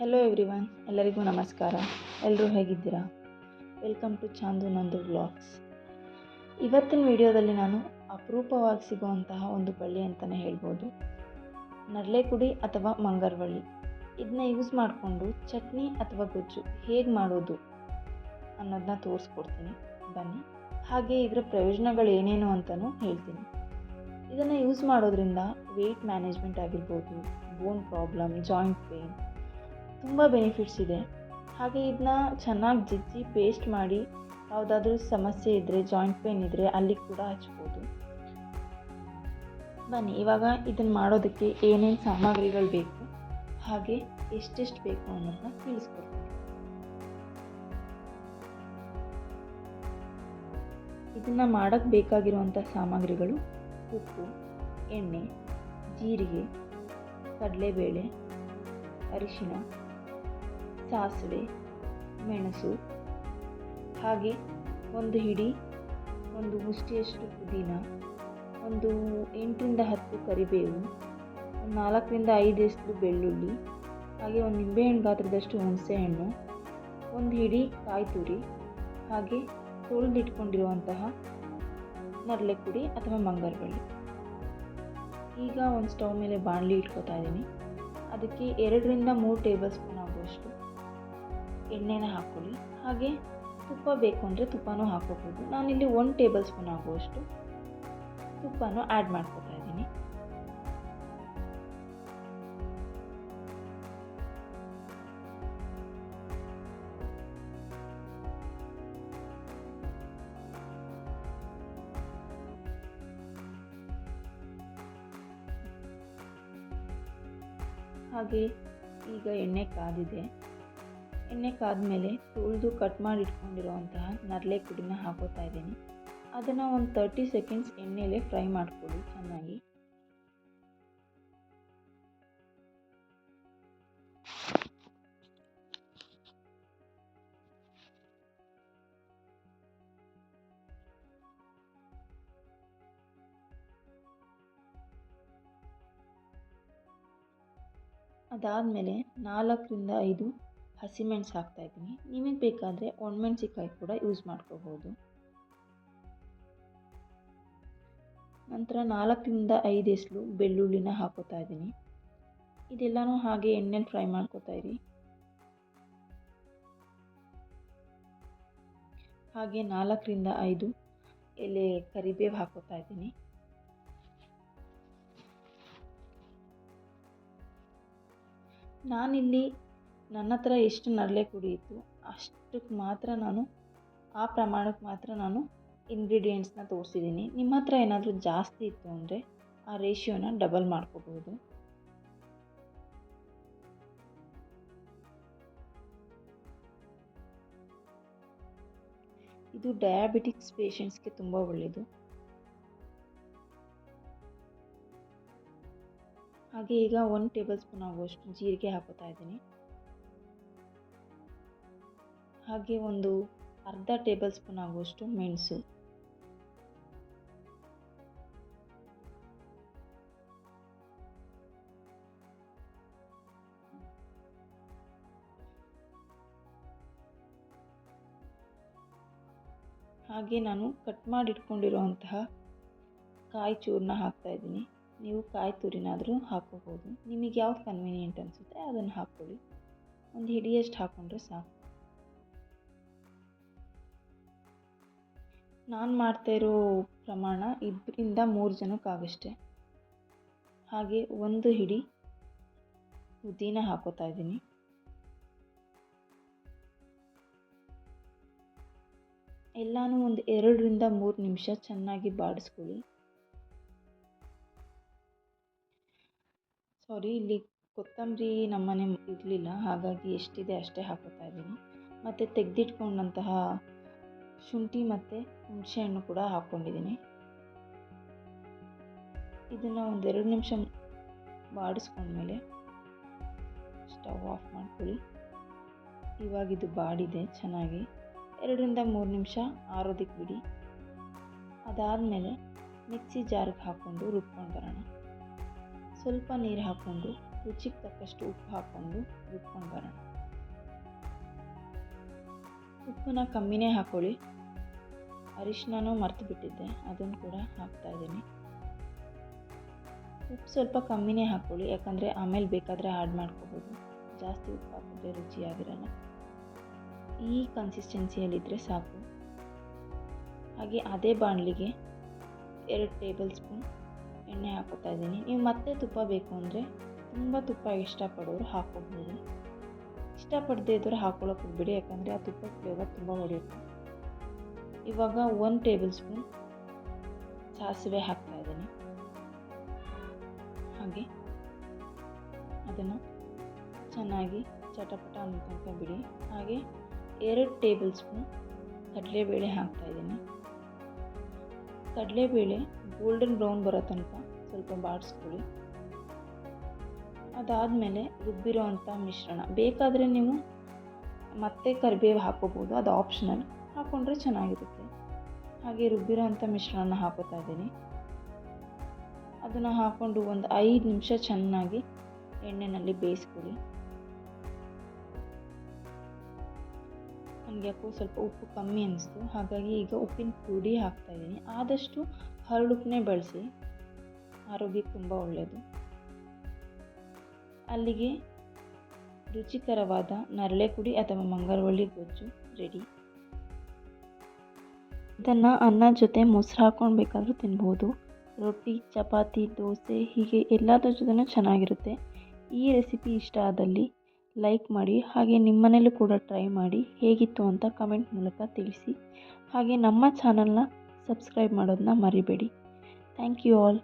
Hello everyone ಎಲ್ಲರಿಗೂ ನಮಸ್ಕಾರ. ಎಲ್ಲರೂ ಹೇಗಿದ್ದೀರಾ? ವೆಲ್ಕಮ್ ಟು ಚಾಂದು ನಂದು ವ್ಲಾಗ್ಸ್ ಇವತ್ತಿನ ವಿಡಿಯೋದಲ್ಲಿ ನಾನು ಅಪರೂಪವಾಗಿ ಸಿಗುವಂತಹ ಒಂದು ಬಳ್ಳಿ ಅಂತಲೇ ಹೇಳ್ಬೋದು. ನರಳೆಕುಡಿ ಅಥವಾ ಮಂಗರವಳ್ಳಿ. ಇದನ್ನ ಯೂಸ್ ಮಾಡಿಕೊಂಡು ಚಟ್ನಿ ಅಥವಾ ಗೊಜ್ಜು ಹೇಗೆ ಮಾಡೋದು ಅನ್ನೋದನ್ನ ತೋರಿಸ್ಕೊಡ್ತೀನಿ. ಬನ್ನಿ. ಹಾಗೆ ಇದರ ಪ್ರಯೋಜನಗಳು ಏನೇನು ಅಂತಲೂ ಹೇಳ್ತೀನಿ. ಇದನ್ನು ಯೂಸ್ ಮಾಡೋದ್ರಿಂದ ವೆಯ್ಟ್ ಮ್ಯಾನೇಜ್ಮೆಂಟ್ ಆಗಿರ್ಬೋದು ಬೋನ್ ಪ್ರಾಬ್ಲಮ್ ಜಾಯಿಂಟ್ ಪೇಯ್ನ್ ತುಂಬ ಬೆನಿಫಿಟ್ಸ್ ಇದೆ. ಹಾಗೆ ಇದನ್ನ ಚೆನ್ನಾಗಿ ಜಜ್ಜಿ ಪೇಸ್ಟ್ ಮಾಡಿ ಯಾವುದಾದ್ರೂ ಸಮಸ್ಯೆ ಇದ್ದರೆ ಜಾಯಿಂಟ್ ಪೇನ್ ಇದ್ದರೆ ಅಲ್ಲಿ ಕೂಡ ಹಚ್ಬೋದು. ಬನ್ನಿ, ಇವಾಗ ಇದನ್ನು ಮಾಡೋದಕ್ಕೆ ಏನೇನು ಸಾಮಗ್ರಿಗಳು ಬೇಕು, ಹಾಗೆ ಎಷ್ಟೆಷ್ಟು ಬೇಕು ಅನ್ನೋದನ್ನ ತಿಳಿಸ್ಕೊಡ್ತೀನಿ. ಇದನ್ನು ಮಾಡೋಕ್ಕೆ ಬೇಕಾಗಿರುವಂಥ ಸಾಮಗ್ರಿಗಳು ಉಪ್ಪು, ಎಣ್ಣೆ, ಜೀರಿಗೆ, ಕಡಲೆಬೇಳೆ, ಅರಿಶಿಣ ಸಾಸಿವೆ, ಮೆಣಸು ಹಾಗೆ ಒಂದು ಹಿಡಿ, ಒಂದು ಮುಷ್ಟಿಯಷ್ಟು ಪುದೀನ, ಒಂದು ಎಂಟರಿಂದ ಹತ್ತು ಕರಿಬೇವು, ಒಂದು ನಾಲ್ಕರಿಂದ ಐದು ಬೆಳ್ಳುಳ್ಳಿ, ಹಾಗೆ ಒಂದು ನಿಂಬೆಹಣ್ಣು ಗಾತ್ರದಷ್ಟು ಹುಣಸೆಹಣ್ಣು, ಒಂದು ಹಿಡಿ ಕಾಯಿ ತುರಿ ಹಾಗೆ ತೊಳೆದಿಟ್ಕೊಂಡಿರುವಂತಹ ನರಳೆ ಪುಡಿ ಅಥವಾ ಮಂಗರಬಳ್ಳಿ. ಈಗ ಒಂದು ಸ್ಟವ್ ಮೇಲೆ ಬಾಣಲಿ ಇಟ್ಕೋತಾ ಇದ್ದೀನಿ. ಅದಕ್ಕೆ ಎರಡರಿಂದ ಮೂರು ಟೇಬಲ್ ಸ್ಪೂನ್ ಎಣ್ಣೆನ ಹಾಕ್ಕೊಳ್ಳಿ. ಹಾಗೆ ತುಪ್ಪ ಬೇಕು ಅಂದರೆ ತುಪ್ಪನೂ ಹಾಕೋಬೋದು ನಾನಿಲ್ಲಿ ಒಂದು ಟೇಬಲ್ ಸ್ಪೂನ್ ಆಗುವಷ್ಟು ತುಪ್ಪನೂ ಆ್ಯಡ್ ಮಾಡ್ಕೊತಾ ಇದ್ದೀನಿ. ಹಾಗೆ ಈಗ ಎಣ್ಣೆ ಕಾದಿದೆ. ಎಣ್ಣೆ ಕಾದ್ಮೇಲೆ ತುಳಿದು ಕಟ್ ಮಾಡಿ ಇಟ್ಕೊಂಡಿರುವಂತಹ ನರಳೆ ಪುಡಿನ ಹಾಕೋತಾ ಇದ್ದೀನಿ. ಅದನ್ನು ಒಂದು ತರ್ಟಿ ಸೆಕೆಂಡ್ಸ್ ಎಣ್ಣೆಲೆ ಫ್ರೈ ಮಾಡ್ಕೊಳ್ಳಿ ಚೆನ್ನಾಗಿ. ಅದಾದಮೇಲೆ ನಾಲ್ಕರಿಂದ ಐದು ಹಸಿಮೆಣಸು ಹಾಕ್ತಾಯಿದ್ದೀನಿ ನಿಮಗೆ ಬೇಕಾದರೆ ಒಣಮೆಣ್ಸಿಕಾಯಿ ಕೂಡ ಯೂಸ್ ಮಾಡ್ಕೋಬೋದು. ನಂತರ ನಾಲ್ಕರಿಂದ ಐದು ಎಸಳು ಬೆಳ್ಳುಳ್ಳಿನ ಹಾಕೋತಾ ಇದ್ದೀನಿ. ಇದೆಲ್ಲನೂ ಹಾಗೆ ಎಣ್ಣೆಲಿ ಫ್ರೈ ಮಾಡ್ಕೋತಾ ಇರಿ. ಹಾಗೆ ನಾಲ್ಕರಿಂದ ಐದು ಎಲೆ ಕರಿಬೇವು ಹಾಕೋತಾ ಇದ್ದೀನಿ. ನಾನಿಲ್ಲಿ ನನ್ನ ಹತ್ರ ಎಷ್ಟು ನರಳೆ ಇತ್ತು, ಅಷ್ಟಕ್ಕೆ ಮಾತ್ರ ನಾನು, ಆ ಪ್ರಮಾಣಕ್ಕೆ ಮಾತ್ರ ನಾನು ಇಂಗ್ರೀಡಿಯೆಂಟ್ಸ್ನ ತೋರಿಸಿದ್ದೀನಿ. ನಿಮ್ಮ ಹತ್ರ ಏನಾದರೂ ಜಾಸ್ತಿ ಇತ್ತು ಅಂದರೆ ಆ ರೇಷಿಯೋನ ಡಬಲ್ ಮಾಡ್ಕೋಬಹುದು ಇದು ಡಯಾಬಿಟಿಕ್ಸ್ ಪೇಷಂಟ್ಸ್ಗೆ ತುಂಬ ಒಳ್ಳೆಯದು ಹಾಗೆ ಈಗ ಒಂದು ಟೇಬಲ್ ಸ್ಪೂನ್ ಆಗುವಷ್ಟು ಜೀರಿಗೆ ಹಾಕೋತಾ ಇದ್ದೀನಿ. ಹಾಗೆ ಒಂದು ಅರ್ಧ ಟೇಬಲ್ ಸ್ಪೂನ್ ಆಗುವಷ್ಟು ಮೆಣಸು. ಹಾಗೆ ನಾನು ಕಟ್ ಮಾಡಿ ಇಟ್ಕೊಂಡಿರುವಂತಹ ಕಾಯಿ ಚೂರನ್ನ ಹಾಕ್ತಾ ಇದ್ದೀನಿ. ನೀವು ಕಾಯಿ ತುರಿನಾದರೂ ಹಾಕೋಬೋದು ನಿಮಗೆ ಯಾವ್ದು ಕನ್ವೀನಿಯೆಂಟ್ ಅನಿಸುತ್ತೆ ಅದನ್ನು ಹಾಕ್ಕೊಳ್ಳಿ. ಒಂದು ಹಿಡಿಯಷ್ಟು ಹಾಕ್ಕೊಂಡ್ರೆ ಸಾಕು. ನಾನು ಮಾಡ್ತಾ ಇರೋ ಪ್ರಮಾಣ ಇಬ್ಬರಿಂದ ಮೂರು ಜನಕ್ಕಾಗಷ್ಟೆ. ಹಾಗೆ ಒಂದು ಹಿಡಿ ಪುದೀನ ಹಾಕೋತಾ ಇದ್ದೀನಿ. ಎಲ್ಲನೂ ಒಂದು ಎರಡರಿಂದ ಮೂರು ನಿಮಿಷ ಚೆನ್ನಾಗಿ ಬಾಡಿಸ್ಕೊಳ್ಳಿ. ಸಾರಿ, ಇಲ್ಲಿ ಕೊತ್ತಂಬರಿ ನಮ್ಮನೆ ಇರಲಿಲ್ಲ, ಹಾಗಾಗಿ ಎಷ್ಟಿದೆ ಅಷ್ಟೇ ಹಾಕೋತಾ ಇದ್ದೀನಿ. ಮತ್ತು ತೆಗೆದಿಟ್ಕೊಂಡಂತಹ ಶುಂಠಿ ಮತ್ತು ಹುಣಸೆಹಣ್ಣು ಕೂಡ ಹಾಕ್ಕೊಂಡಿದ್ದೀನಿ. ಇದನ್ನು ಒಂದೆರಡು ನಿಮಿಷ ಬಾಡಿಸ್ಕೊಂಡ್ಮೇಲೆ ಸ್ಟವ್ ಆಫ್ ಮಾಡ್ಕೊಳ್ಳಿ. ಇವಾಗ ಇದು ಬಾಡಿದೆ, ಚೆನ್ನಾಗಿ. ಎರಡರಿಂದ ಮೂರು ನಿಮಿಷ ಆರೋದಕ್ಕೆ ಬಿಡಿ. ಅದಾದಮೇಲೆ ಮಿಕ್ಸಿ ಜಾರ್ಗೆ ಹಾಕ್ಕೊಂಡು ರುಬ್ಕೊಂಡು ಬರೋಣ. ಸ್ವಲ್ಪ ನೀರು ಹಾಕ್ಕೊಂಡು ರುಚಿಗೆ ತಕ್ಕಷ್ಟು ಉಪ್ಪು ಹಾಕ್ಕೊಂಡು ರುಬ್ಕೊಂಡು ಬರೋಣ. ಉಪ್ಪನ್ನ ಕಮ್ಮಿನೇ ಹಾಕ್ಕೊಳ್ಳಿ ಅರಿಶಿನೂ ಮರೆತು ಬಿಟ್ಟಿದ್ದೆ. ಅದನ್ನು ಕೂಡ ಹಾಕ್ತಾಯಿದ್ದೀನಿ ಉಪ್ಪು ಸ್ವಲ್ಪ ಕಮ್ಮಿನೇ ಹಾಕ್ಕೊಳ್ಳಿ ಯಾಕಂದರೆ ಆಮೇಲೆ ಬೇಕಾದರೆ ಆ್ಯಡ್ ಮಾಡ್ಕೋಬೋದು. ಜಾಸ್ತಿ ಉಪ್ಪು ಹಾಕಿದ್ರೆ ರುಚಿಯಾಗಿರಲ್ಲ. ಈ ಕನ್ಸಿಸ್ಟೆನ್ಸಿಯಲ್ಲಿದ್ದರೆ ಸಾಕು. ಹಾಗೆ ಅದೇ ಬಾಣಲಿಗೆ ಎರಡು ಟೇಬಲ್ ಸ್ಪೂನ್ ಎಣ್ಣೆ ಹಾಕೋತಾ ನೀವು ಮತ್ತೆ ತುಪ್ಪ ಬೇಕು ಅಂದರೆ ತುಂಬ ತುಪ್ಪ ಇಷ್ಟಪಡೋರು ಹಾಕ್ಕೋಬೋದು ಇಷ್ಟಪಡದೇ ಇದ್ದರೆ ಹಾಕ್ಕೊಳಕ್ಕೆ ಹೋಗ್ಬಿಡಿ ಯಾಕಂದರೆ ಆ ತುಪ್ಪದ ಫ್ಲೇವರ್ ತುಂಬ ಹೊಡೆಯುತ್ತೆ. ಇವಾಗ ಒಂದು ಟೇಬಲ್ ಸ್ಪೂನ್ ಸಾಸಿವೆ ಹಾಕ್ತಾ ಇದ್ದೀನಿ. ಹಾಗೆ ಅದನ್ನು ಚೆನ್ನಾಗಿ ಚಟಪಟ ಅಂತ ಬಿಡಿ. ಹಾಗೆ ಎರಡು ಟೇಬಲ್ ಸ್ಪೂನ್ ಕಡಲೆಬೇಳೆ ಹಾಕ್ತಾಯಿದ್ದೀನಿ ಕಡಲೆಬೇಳೆ ಗೋಲ್ಡನ್ ಬ್ರೌನ್ ಬರೋ ತನಕ ಸ್ವಲ್ಪ ಬಾಡಿಸ್ಕೊಳ್ಳಿ. ಅದಾದಮೇಲೆ ರುಬ್ಬಿರೋ ಅಂಥ ಮಿಶ್ರಣ. ಬೇಕಾದರೆ ನೀವು ಮತ್ತೆ ಕರಿಬೇವು ಹಾಕೋಬೋದು, ಅದು ಆಪ್ಷನಲ್ ಹಾಕ್ಕೊಂಡ್ರೆ ಚೆನ್ನಾಗಿರುತ್ತೆ. ಹಾಗೆ ರುಬ್ಬಿರೋ ಅಂಥ ಮಿಶ್ರಣ ಹಾಕೋತಾ ಇದ್ದೀನಿ. ಅದನ್ನು ಹಾಕ್ಕೊಂಡು ಒಂದು ಐದು ನಿಮಿಷ ಚೆನ್ನಾಗಿ ಎಣ್ಣೆಯಲ್ಲಿ ಬೇಯಿಸ್ಕೊಳ್ಳಿ. ನನಗೆ ಯಾಕೋ ಸ್ವಲ್ಪ ಉಪ್ಪು ಕಮ್ಮಿ ಅನಿಸ್ತು. ಹಾಗಾಗಿ ಈಗ ಉಪ್ಪಿನ ಪುಡಿ ಹಾಕ್ತಾಯಿದ್ದೀನಿ ಆದಷ್ಟು ಹರಳುಪ್ಪನ್ನೇ ಬಳಸಿ. ಆರೋಗ್ಯಕ್ಕೆ ತುಂಬ ಒಳ್ಳೆಯದು ಅಲ್ಲಿಗೆ ರುಚಿಕರವಾದ ನರಳೆ ಪುಡಿ ಅಥವಾ ಮಂಗರವಳ್ಳಿ ಗೊಜ್ಜು ರೆಡಿ ಇದನ್ನು ಅನ್ನ ಜೊತೆ ಮೊಸರು ಹಾಕ್ಕೊಂಡು ಬೇಕಾದರೂ ತಿನ್ಬೋದು. ರೊಟ್ಟಿ, ಚಪಾತಿ, ದೋಸೆ ಹೀಗೆ ಎಲ್ಲದರ ಜೊತೆನೂ ಚೆನ್ನಾಗಿರುತ್ತೆ. ಈ ರೆಸಿಪಿ ಇಷ್ಟ ಆದಲ್ಲಿ ಲೈಕ್ ಮಾಡಿ ಹಾಗೆ ನಿಮ್ಮನೇಲೂ ಕೂಡ ಟ್ರೈ ಮಾಡಿ ಹೇಗಿತ್ತು ಅಂತ ಕಮೆಂಟ್ ಮೂಲಕ ತಿಳಿಸಿ. ಹಾಗೆ ನಮ್ಮ ಚಾನಲ್ನ ಸಬ್ಸ್ಕ್ರೈಬ್ ಮಾಡೋದನ್ನ ಮರಿಬೇಡಿ. Thank you all